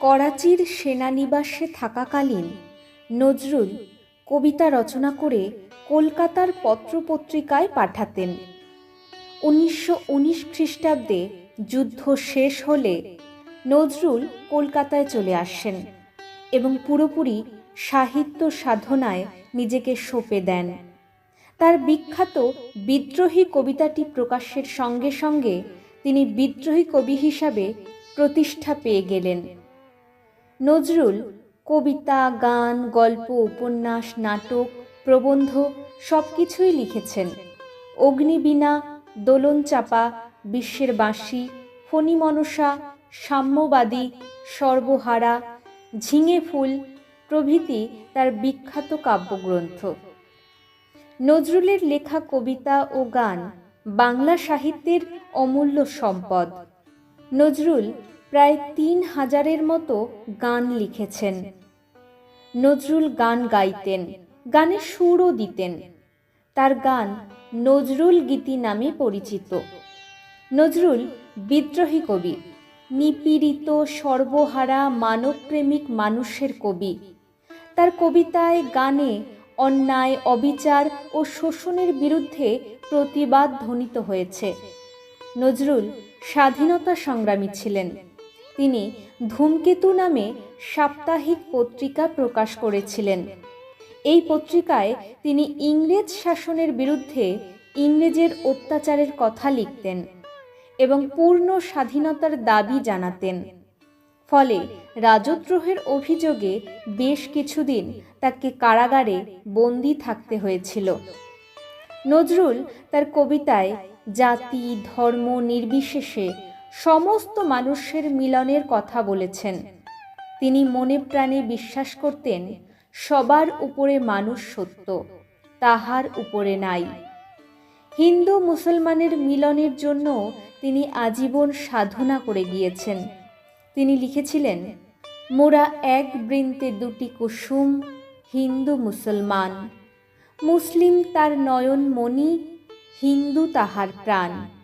করাচির সেনানিবাসে থাকাকালীন নজরুল কবিতা রচনা করে কলকাতার পত্রপত্রিকায় পাঠাতেন। উনিশশো উনিশ খ্রিস্টাব্দে যুদ্ধ শেষ হলে নজরুল কলকাতায় চলে আসেন এবং পুরোপুরি সাহিত্য সাধনায় নিজেকে সঁপে দেন। তার বিখ্যাত বিদ্রোহী কবিতাটি প্রকাশের সঙ্গে সঙ্গে তিনি বিদ্রোহী কবি হিসাবে প্রতিষ্ঠা পেয়ে গেলেন। নজরুল, কবিতা, গান, গল্প, উপন্যাস, নাটক, প্রবন্ধ সব কিছুই লিখেছেন। অগ্নিবীণা দোলন চাপা বিশ্বের বাঁশি ফণি মনসা সাম্যবাদী, সর্বহারা, ঝিঙে ফুল প্রভৃতি তার বিখ্যাত কাব্যগ্রন্থ। নজরুলের লেখা কবিতা ও গান বাংলা সাহিত্যের অমূল্য সম্পদ। নজরুল প্রায় তিন হাজারের মতো গান লিখেছেন। নজরুল গান গাইতেন গানে সুরও দিতেন। তার গান নজরুল গীতি নামে পরিচিত। নজরুল বিদ্রোহী কবি, নিপীড়িত সর্বহারা মানবপ্রেমিক মানুষের কবি। তার কবিতায় গানে অন্যায়, অবিচার ও শোষণের বিরুদ্ধে প্রতিবাদ ধ্বনিত হয়েছে। নজরুল স্বাধীনতা সংগ্রামী ছিলেন। তিনি ধূমকেতু নামে সাপ্তাহিক পত্রিকা প্রকাশ করেছিলেন। এই পত্রিকায় তিনি ইংরেজ শাসনের বিরুদ্ধে ইংরেজের অত্যাচারের কথা লিখতেন এবং পূর্ণ স্বাধীনতার দাবি জানাতেন। ফলে রাজদ্রোহের অভিযোগে বেশ কিছুদিন তাকে কারাগারে বন্দি থাকতে হয়েছিল। নজরুল তার কবিতায় জাতি, ধর্ম নির্বিশেষে সমস্ত মানুষের মিলনের কথা বলেছেন। তিনি মনে প্রাণে বিশ্বাস করতেন, সবার উপরে মানুষ সত্য, তাহার উপরে নাই। হিন্দু মুসলমানের মিলনের জন্য তিনি আজীবন সাধনা করে গিয়েছেন। তিনি লিখেছিলেন, মোরা এক বৃন্তে দুটি কুসুম, হিন্দু মুসলমান। মুসলিম তার নয়ন মণি হিন্দু তাহার প্রাণ।